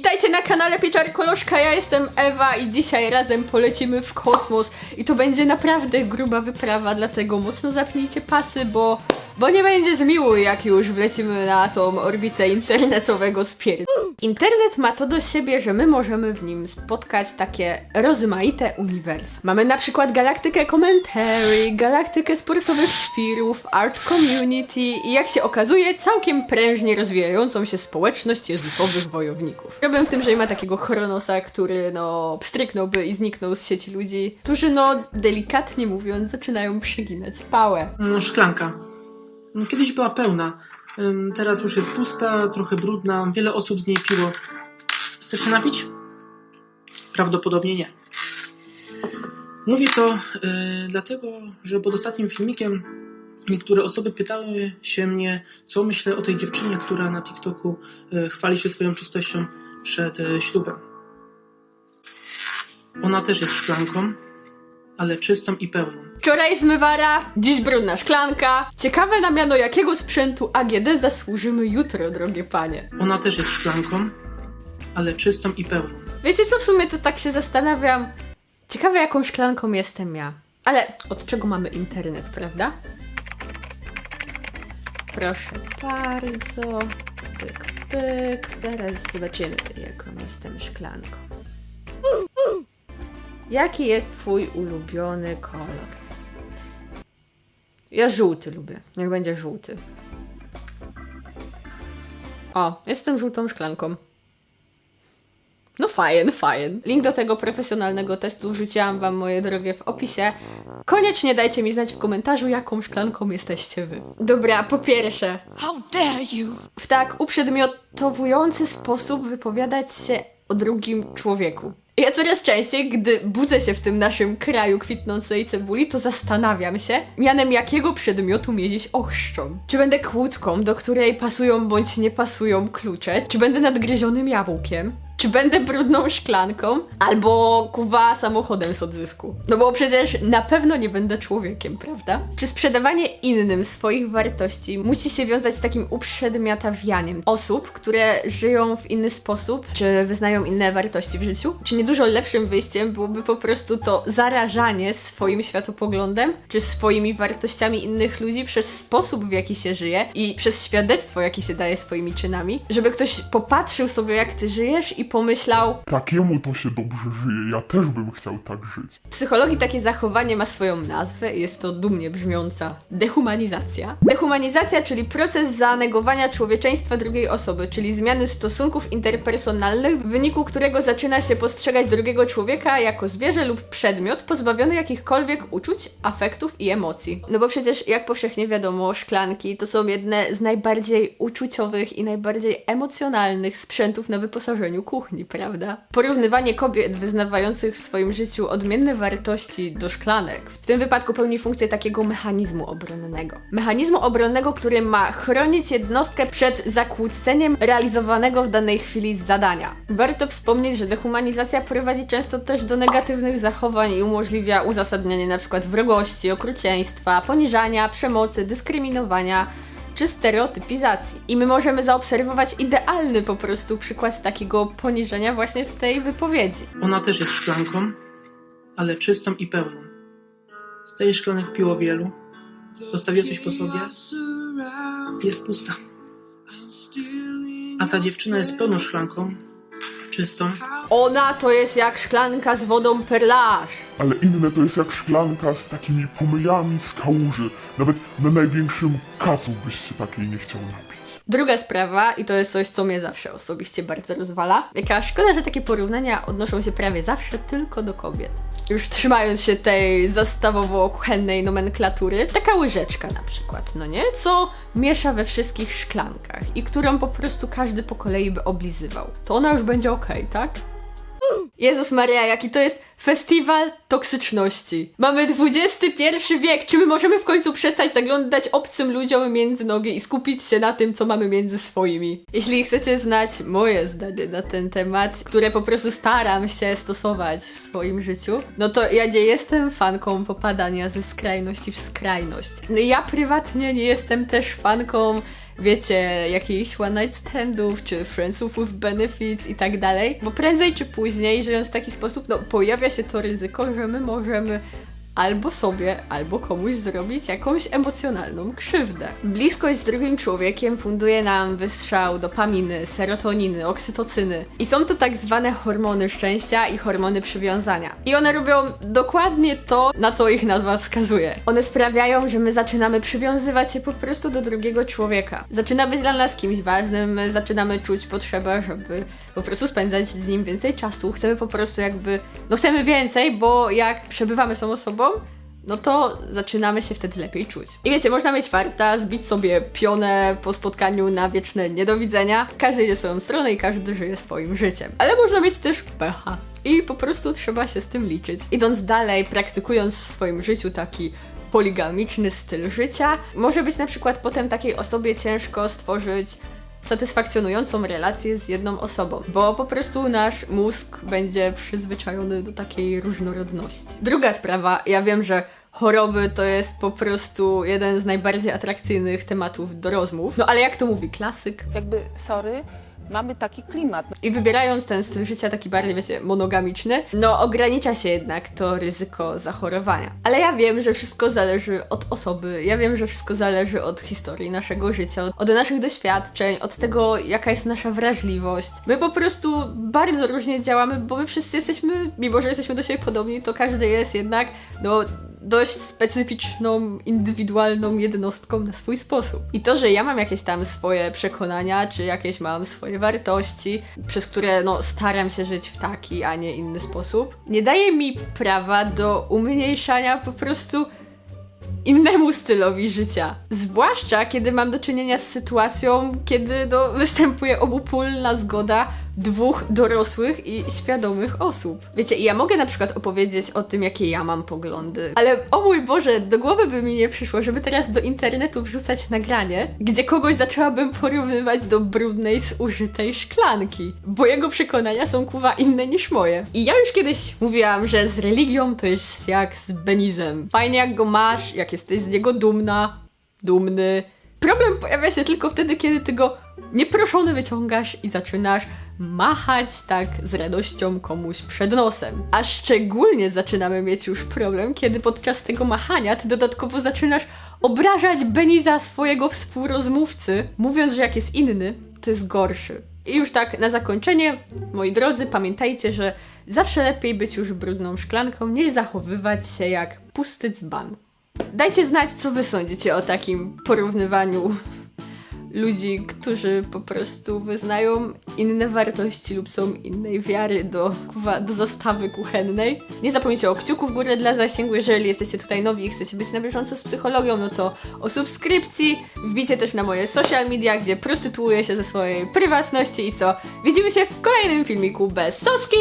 Witajcie na kanale Pieczar Koloszka, ja jestem Ewa i dzisiaj razem polecimy w kosmos. I to będzie naprawdę gruba wyprawa, dlatego mocno zapnijcie pasy, bo, bo nie będzie zmiło jak już wlecimy na tą orbitę internetowego spier... Internet ma to do siebie, że my możemy w nim spotkać takie rozmaite uniwersum. Mamy na przykład galaktykę commentary, galaktykę sportowych świrów, art community i jak się okazuje całkiem prężnie rozwijającą się społeczność jezusowych wojowników. Problem w tym, że nie ma takiego chronosa, który no pstryknąłby i zniknął z sieci ludzi, którzy no delikatnie mówiąc zaczynają przyginać pałę. No, szklanka. No, Kiedyś była pełna. Teraz już jest pusta, trochę brudna. Wiele osób z niej piło. Chcesz się napić? Prawdopodobnie nie. Mówię to y, dlatego, że pod ostatnim filmikiem niektóre osoby pytały się mnie, co myślę o tej dziewczynie, która na TikToku y, chwali się swoją czystością przed y, ślubem. Ona też jest szklanką, ale czystą i pełną. Wczoraj zmywara, dziś brudna szklanka. Ciekawe na miano jakiego sprzętu AGD zasłużymy jutro, drogie panie. Ona też jest szklanką, ale czystą i pełną. Wiecie co, w sumie to tak się zastanawiam. Ciekawe jaką szklanką jestem ja. Ale od czego mamy internet, prawda? Proszę bardzo. Pyk, pyk. Teraz zobaczymy, jaką jestem szklanką. Jaki jest twój ulubiony kolor? Ja żółty lubię. Niech będzie żółty. O, jestem żółtą szklanką. No fajn, fajn. Link do tego profesjonalnego testu wrzuciłam wam, moje drogie, w opisie. Koniecznie dajcie mi znać w komentarzu, jaką szklanką jesteście wy. Dobra, po pierwsze, How dare you! w tak uprzedmiotowujący sposób wypowiadać się o drugim człowieku. Ja coraz częściej, gdy budzę się w tym naszym kraju kwitnącej cebuli, to zastanawiam się, mianem jakiego przedmiotu mnie dziś ochrzczą. Czy będę kłódką, do której pasują bądź nie pasują klucze? Czy będę nadgryzionym jabłkiem? Czy będę brudną szklanką? Albo kuwa samochodem z odzysku? No bo przecież na pewno nie będę człowiekiem, prawda? Czy sprzedawanie innym swoich wartości musi się wiązać z takim uprzedmiotawianiem osób, które żyją w inny sposób, czy wyznają inne wartości w życiu? Czy nie dużo lepszym wyjściem byłoby po prostu to zarażanie swoim światopoglądem, czy swoimi wartościami innych ludzi przez sposób, w jaki się żyje i przez świadectwo, jakie się daje swoimi czynami? Żeby ktoś popatrzył sobie, jak ty żyjesz i pomyślał, Takiemu to się dobrze żyje, ja też bym chciał tak żyć. W psychologii takie zachowanie ma swoją nazwę i jest to dumnie brzmiąca dehumanizacja. Dehumanizacja, czyli proces zanegowania człowieczeństwa drugiej osoby, czyli zmiany stosunków interpersonalnych, w wyniku którego zaczyna się postrzegać drugiego człowieka jako zwierzę lub przedmiot pozbawiony jakichkolwiek uczuć, afektów i emocji. No bo przecież, jak powszechnie wiadomo, szklanki to są jedne z najbardziej uczuciowych i najbardziej emocjonalnych sprzętów na wyposażeniu kuchni, prawda? Porównywanie kobiet wyznawających w swoim życiu odmienne wartości do szklanek w tym wypadku pełni funkcję takiego mechanizmu obronnego. Mechanizmu obronnego, który ma chronić jednostkę przed zakłóceniem realizowanego w danej chwili zadania. Warto wspomnieć, że dehumanizacja prowadzi często też do negatywnych zachowań i umożliwia uzasadnianie np. wrogości, okrucieństwa, poniżania, przemocy, dyskryminowania czy stereotypizacji. I my możemy zaobserwować idealny po prostu przykład takiego poniżenia właśnie w tej wypowiedzi. Ona też jest szklanką, ale czystą i pełną. Z tej szklanek piło wielu. Zostawiła coś po sobie. Jest pusta. A ta dziewczyna jest pełną szklanką, czystą. Ona to jest jak szklanka z wodą perlaż. Ale inne to jest jak szklanka z takimi pomyjami z kałuży. Nawet na największym kazu byś się takiej nie chciał napić. Druga sprawa, i to jest coś, co mnie zawsze osobiście bardzo rozwala. Jaka szkoda, że takie porównania odnoszą się prawie zawsze tylko do kobiet. Już trzymając się tej zastawowo-kuchennej nomenklatury, taka łyżeczka na przykład, no nie? Co miesza we wszystkich szklankach i którą po prostu każdy po kolei by oblizywał. To ona już będzie okej, tak? Jezus Maria, jaki to jest festiwal toksyczności. Mamy XXI wiek, czy my możemy w końcu przestać zaglądać obcym ludziom między nogi i skupić się na tym, co mamy między swoimi? Jeśli chcecie znać moje zdanie na ten temat, które po prostu staram się stosować w swoim życiu, no to ja nie jestem fanką popadania ze skrajności w skrajność. No ja prywatnie nie jestem też fanką wiecie, jakichś one night standów, czy friendsów with benefits i tak dalej, bo prędzej czy później, żyjąc w taki sposób, no pojawia się to ryzyko, że my możemy albo sobie, albo komuś zrobić jakąś emocjonalną krzywdę. Bliskość z drugim człowiekiem funduje nam wystrzał dopaminy, serotoniny, oksytocyny. I są to tak zwane hormony szczęścia i hormony przywiązania. I one robią dokładnie to, na co ich nazwa wskazuje. One sprawiają, że my zaczynamy przywiązywać się po prostu do drugiego człowieka. Zaczyna być dla nas kimś ważnym, my zaczynamy czuć potrzebę, żeby po prostu spędzać z nim więcej czasu. Chcemy po prostu jakby, no chcemy więcej, bo jak przebywamy z tą osobą, no to zaczynamy się wtedy lepiej czuć. I wiecie, można mieć farta, zbić sobie pionę po spotkaniu na wieczne niedowidzenia. Każdy idzie swoją stronę i każdy żyje swoim życiem. Ale można mieć też pecha. I po prostu trzeba się z tym liczyć. Idąc dalej, praktykując w swoim życiu taki poligamiczny styl życia, może być na przykład potem takiej osobie ciężko stworzyć satysfakcjonującą relację z jedną osobą, bo po prostu nasz mózg będzie przyzwyczajony do takiej różnorodności. Druga sprawa, ja wiem, że choroby to jest po prostu jeden z najbardziej atrakcyjnych tematów do rozmów, no ale jak to mówi klasyk, jakby, sorry, mamy taki klimat. i wybierając ten styl życia taki bardziej, wiecie, monogamiczny, no ogranicza się jednak to ryzyko zachorowania. Ale ja wiem, że wszystko zależy od osoby, ja wiem, że wszystko zależy od historii naszego życia, od naszych doświadczeń, od tego, jaka jest nasza wrażliwość. My po prostu bardzo różnie działamy, bo my wszyscy jesteśmy, mimo że jesteśmy do siebie podobni, to każdy jest jednak, no, dość specyficzną, indywidualną jednostką na swój sposób. I to, że ja mam jakieś tam swoje przekonania, czy jakieś mam swoje wartości, przez które no, staram się żyć w taki, a nie inny sposób, nie daje mi prawa do umniejszania po prostu innemu stylowi życia. Zwłaszcza kiedy mam do czynienia z sytuacją, kiedy no, występuje obopólna zgoda dwóch dorosłych i świadomych osób. Wiecie, ja mogę na przykład opowiedzieć o tym, jakie ja mam poglądy, ale o mój Boże, do głowy by mi nie przyszło, żeby teraz do internetu wrzucać nagranie, gdzie kogoś zaczęłabym porównywać do brudnej, zużytej szklanki, bo jego przekonania są kuwa inne niż moje. I ja już kiedyś mówiłam, że z religią to jest jak z Benizem. Fajnie jak go masz, jak jesteś z niego dumna, dumny. Problem pojawia się tylko wtedy, kiedy ty go nieproszony wyciągasz i zaczynasz machać tak z radością komuś przed nosem. A szczególnie zaczynamy mieć już problem, kiedy podczas tego machania ty dodatkowo zaczynasz obrażać Beniza swojego współrozmówcy, mówiąc, że jak jest inny, to jest gorszy. I już tak na zakończenie, moi drodzy, pamiętajcie, że zawsze lepiej być już brudną szklanką, niż zachowywać się jak pusty dzban. Dajcie znać, co wy sądzicie o takim porównywaniu ludzi, którzy po prostu wyznają inne wartości lub są innej wiary do, do zastawy kuchennej. Nie zapomnijcie o kciuku w górę dla zasięgu, jeżeli jesteście tutaj nowi i chcecie być na bieżąco z psychologią, no to o subskrypcji, wbijcie też na moje social media, gdzie prostytuję się ze swojej prywatności i co? Widzimy się w kolejnym filmiku bez soczki!